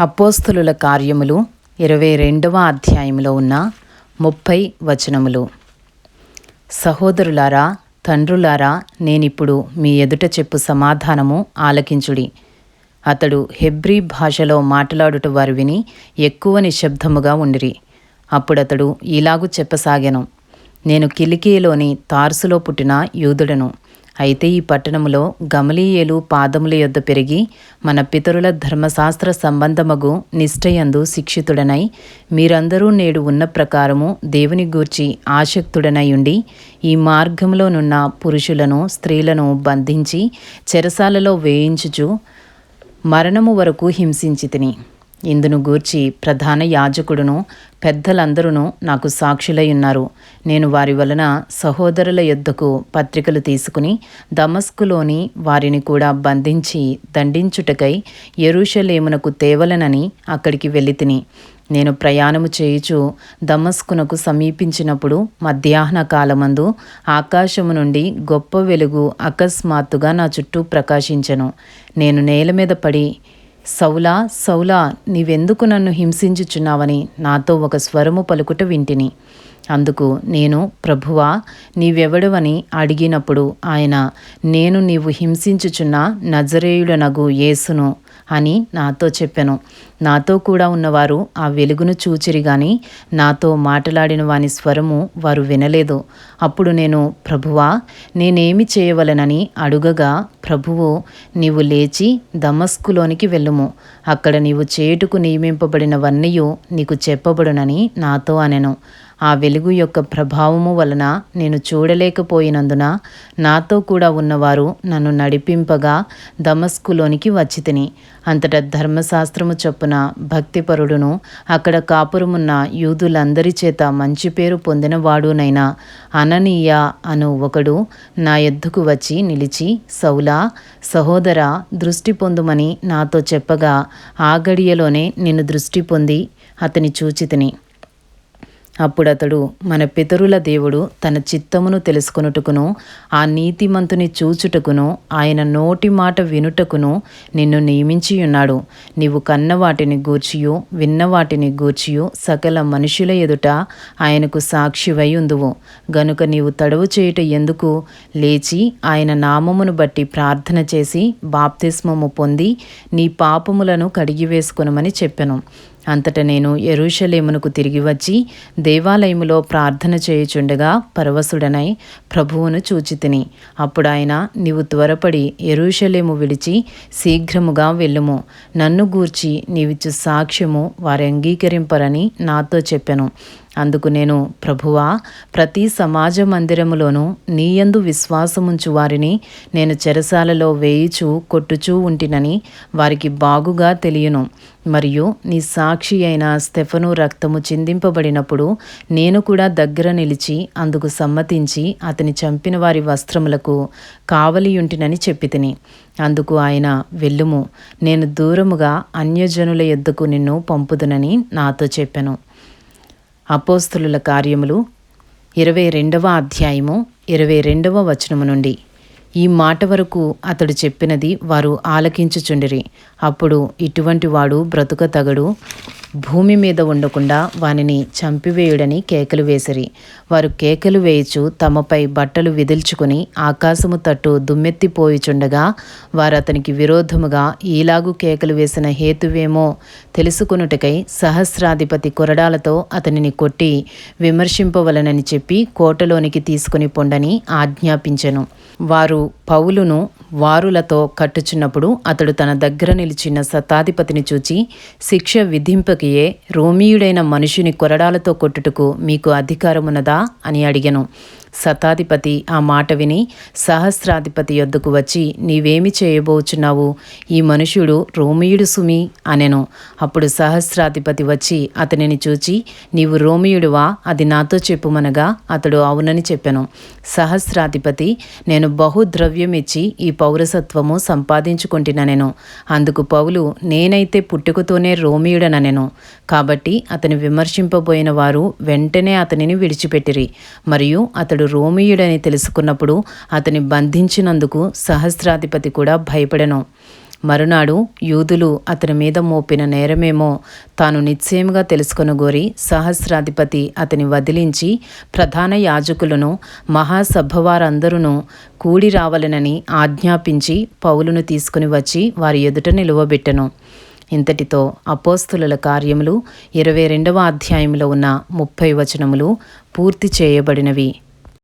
అపోస్తులుల కార్యములు ఇరవై రెండవ అధ్యాయంలో ఉన్న ముప్పై వచనములు. సహోదరులారా తండ్రులారా నేనిప్పుడు మీ ఎదుట చెప్పు సమాధానము ఆలకించుడి. అతడు హెబ్రీ భాషలో మాట్లాడుట వారు విని ఎక్కువ నిశ్శబ్దముగా ఉండిరి. అప్పుడతడు ఇలాగు చెప్పసాగాను. నేను కిలికీలోని తార్సులో పుట్టిన యూదుడను. అయితే ఈ పట్టణములో గమలీయేలు పాదముల యొద్ద పెరిగి మన పితరుల ధర్మశాస్త్ర సంబంధమగు నిష్ఠయందు శిక్షితుడనై మీరందరూ నేడు ఉన్న ప్రకారము దేవుని గూర్చి ఆసక్తుడనై ఉండి ఈ మార్గంలోనున్న పురుషులను స్త్రీలను బంధించి చెరసాలలో వేయించుచు మరణము వరకు హింసించి తిని ఇందును గూర్చి ప్రధాన యాజకుడును పెద్దలందరూ నాకు సాక్షులై ఉన్నారు నేను వారి వలన సహోదరుల యొద్దకు పత్రికలు తీసుకుని దమస్కులోని వారిని కూడా బంధించి దండించుటకై ఎరుషలేమునకు తేవలనని అక్కడికి వెళ్ళి తిని నేను ప్రయాణము చేయుచు దమస్కునకు సమీపించినప్పుడు మధ్యాహ్న కాలమందు ఆకాశము నుండి గొప్ప వెలుగు అకస్మాత్తుగా నా చుట్టూ ప్రకాశించను. నేను నేల మీద పడి సౌలా సౌలా నీవెందుకు నన్ను హింసించుచున్నావని నాతో ఒక స్వరము పలుకుట వింటిని. అందుకు నేను ప్రభువా నీవెవడవని అడిగినప్పుడు ఆయన నేను నీవు హింసించుచున్న నజరేయుడనగు యేసును అని నాతో చెప్పాను. నాతో కూడా ఉన్నవారు ఆ వెలుగును చూచిరి గాని నాతో మాట్లాడిన వాని స్వరము వారు వినలేదు. అప్పుడు నేను ప్రభువా నేనేమి చేయవలనని అడుగగా ప్రభువు నీవు లేచి దమస్కులోనికి వెళ్ళుము. అక్కడ నీవు చేటుకు నియమింపబడినవన్నీ నీకు చెప్పబడునని నాతో అనెను. ఆ వెలుగు యొక్క ప్రభావము వలన నేను చూడలేకపోయినందున నాతో కూడా ఉన్నవారు నన్ను నడిపింపగా దమస్కులోనికి వచ్చి తిని. అంతటా ధర్మశాస్త్రము చొప్పున భక్తిపరుడును అక్కడ కాపురమున్న యూదులందరి చేత మంచి పేరు పొందినవాడునైనా అననీయ అను ఒకడు నా ఎద్దుకు వచ్చి నిలిచి సౌలా సహోదర దృష్టి పొందుమని నాతో చెప్పగా ఆ గడియలోనే నిన్ను దృష్టి పొంది అతని చూచితిని అప్పుడతడు మన పితరుల దేవుడు తన చిత్తమును తెలుసుకొనుటకును ఆ నీతిమంతుని చూచుటకును ఆయన నోటి మాట వినుటకును నిన్ను నియమించి ఉన్నాడు నీవు కన్న వాటిని గూర్చియు విన్న వాటిని గూర్చియు సకల మనుషుల ఎదుట ఆయనకు సాక్షివై ఉందువు గనుక నీవు తడవు చేయుట ఎందుకు? లేచి ఆయన నామమును బట్టి ప్రార్థన చేసి బాప్తిస్మము పొంది నీ పాపములను కడిగివేసుకొనమని చెప్పెను. అంతట నేను ఎరుషలేమునకు తిరిగి వచ్చి దేవాలయములో ప్రార్థన చేయుచుండగా పరవశుడనై ప్రభువును చూచితిని. అప్పుడు ఆయన నీవు త్వరపడి ఎరుషలేము విడిచి శీఘ్రముగా వెళ్ళుము. నన్ను గూర్చి నీవిచ్చు సాక్ష్యము వారు అంగీకరింపరని నాతో చెప్పెను. అందుకు నేను ప్రభువా ప్రతి సమాజ మందిరములోనూ నీయందు విశ్వాసముంచు వారిని నేను చెరసాలలో వేయిచూ కొట్టుచూ ఉంటినని వారికి బాగుగా తెలియను. మరియు నీ సాక్షి అయిన స్టెఫను రక్తము చిందింపబడినప్పుడు నేను కూడా దగ్గర నిలిచి అందుకు సమ్మతించి అతని చంపిన వారి వస్త్రములకు కావలియుంటినని చెప్పి తిని. అందుకు ఆయన వెళ్ళుము. నేను దూరముగా అన్యజనుల ఎద్దుకు నిన్ను పంపుదునని నాతో చెప్పాను. అపోస్తులుల కార్యములు ఇరవై రెండవ అధ్యాయము ఇరవై రెండవ వచనము నుండి. ఈ మాట వరకు అతడు చెప్పినది వారు ఆలకించుచుండిరి. అప్పుడు ఇటువంటి వాడు బ్రతుక తగడు భూమి మీద ఉండకుండా వానిని చంపివేయుడని కేకలు వేసిరి. వారు కేకలు వేయచు తమపై బట్టలు విదిల్చుకుని ఆకాశము తట్టు దుమ్మెత్తిపోయిచుండగా వారు అతనికి విరోధముగా ఈలాగు కేకలు వేసిన హేతువేమో తెలుసుకునుటకై సహస్రాధిపతి కొరడాలతో అతనిని కొట్టి విమర్శింపవలనని చెప్పి కోటలోనికి తీసుకుని పొండని ఆజ్ఞాపించెను. వారు పౌలును వారులతో కట్టుచున్నప్పుడు అతడు తన దగ్గర నిలిచిన శతాధిపతిని చూచి శిక్ష విధింపకియే రోమీయుడైన మనుషుని కొరడాలతో కొట్టుటకు మీకు అధికారమున్నదా? అని అడిగను. శతాధిపతి ఆ మాట విని సహస్రాధిపతి యొద్దకు వచ్చి నీవేమి చేయబోచున్నావు? ఈ మనుషుడు రోమియుడు సుమి అనెను. అప్పుడు సహస్రాధిపతి వచ్చి అతనిని చూచి నీవు రోమియుడువా? అది నాతో చెప్పుమనగా అతడు అవునని చెప్పెను. సహస్రాధిపతి నేను బహుద్రవ్యం ఇచ్చి ఈ పౌరసత్వము సంపాదించుకుంటుననెను. అందుకు పౌలు నేనైతే పుట్టుకతోనే రోమియుడననెను. కాబట్టి అతని విమర్శింపబోయిన వారు వెంటనే అతనిని విడిచిపెట్టిరి. మరియు అతడు రోమియుడని తెలుసుకున్నప్పుడు అతని బంధించినందుకు సహస్రాధిపతి కూడా భయపడెను. మరునాడు యూదులు అతని మీద మోపిన నేరమేమో తాను నిశ్చయముగా తెలుసుకొనగోరి సహస్రాధిపతి అతని వదిలించి ప్రధాన యాజకులను మహాసభవారందరూ కూడి రావాలనని ఆజ్ఞాపించి పౌలును తీసుకుని వచ్చి వారి ఎదుట నిలువబెట్టెను. ఇంతటితో అపోస్తుల కార్యములు ఇరవై రెండవ అధ్యాయంలో ఉన్న ముప్పై వచనములు పూర్తి చేయబడినవి.